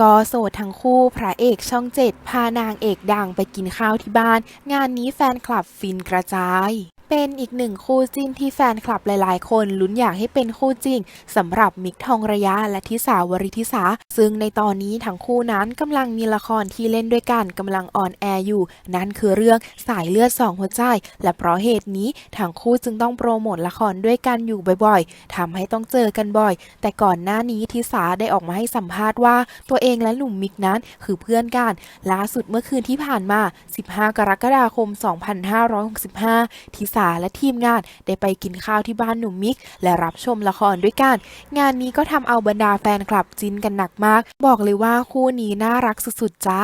ก็โสดทั้งคู่พระเอกช่องเจ็ดพานางเอกดังไปกินข้าวที่บ้าน งานนี้แฟนคลับฟินกระจาย เป็นอีกหนึ่งคู่จิ้นที่แฟนคลับหลายๆ คนลุ้นอยากให้เป็นคู่จริงสำหรับมิกทองระยะและทิสาวริทิสา ซึ่งในตอนนี้ทั้งคู่นั้นกำลังมีละครที่เล่นด้วยกันกำลังออนแอร์อยู่ นั่นคือเรื่องสายเลือดสองหัวใจ และเพราะเหตุนี้ทั้งคู่จึงต้องโปรโมทละครด้วยกันอยู่บ่อยๆทำให้ต้องเจอกันบ่อย แต่ก่อนหน้านี้ทิสาได้ออกมาให้สัมภาษณ์ว่า ตัวเองและหนุ่มมิกนั้นคือเพื่อนกันล่าสุดเมื่อคืนที่ผ่านมา 15 กรกฎาคม 2565ทิสาและทีมงานได้ไปกินข้าวที่บ้านหนุ่มมิก และรับชมละครด้วยกัน งานนี้ก็ทำเอาบรรดาแฟนคลับจินกันหนักมาก บอกเลยว่าคู่นี้น่ารักสุดๆจ้า